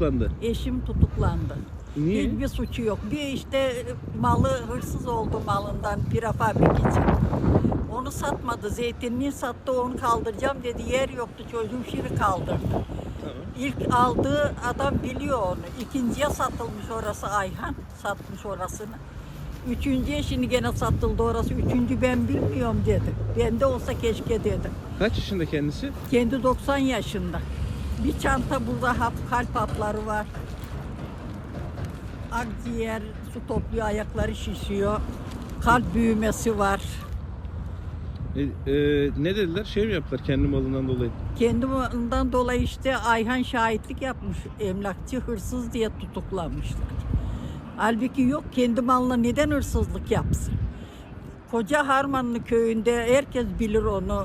tutuklandı. Eşim tutuklandı. Niye? Hiçbir suçu yok. Bir işte malı hırsız oldu malından prefabrik için. Onu satmadı. Zeytinliği sattı onu kaldıracağım dedi. Yer yoktu çocuğum şimdi kaldırdı. Tamam. İlk aldığı adam biliyor onu. İkinciye satılmış orası Ayhan. Satmış orasını. Üçüncüye şimdi gene satıldı orası. Üçüncü ben bilmiyorum dedi. Bende olsa keşke dedim. Kaç yaşında kendisi? Kendi 90 yaşında. Bir çanta burada hap, kalp hapları var. Akciğer su topluyor, ayakları şişiyor. Kalp büyümesi var. E, e, ne dediler? Şey mi yaptılar kendi malından dolayı? Kendi malından dolayı işte Ayhan şahitlik yapmış. Emlakçı hırsız diye tutuklanmışlar. Halbuki yok kendi malına neden hırsızlık yapsın? Koca Harmanlı köyünde herkes bilir onu.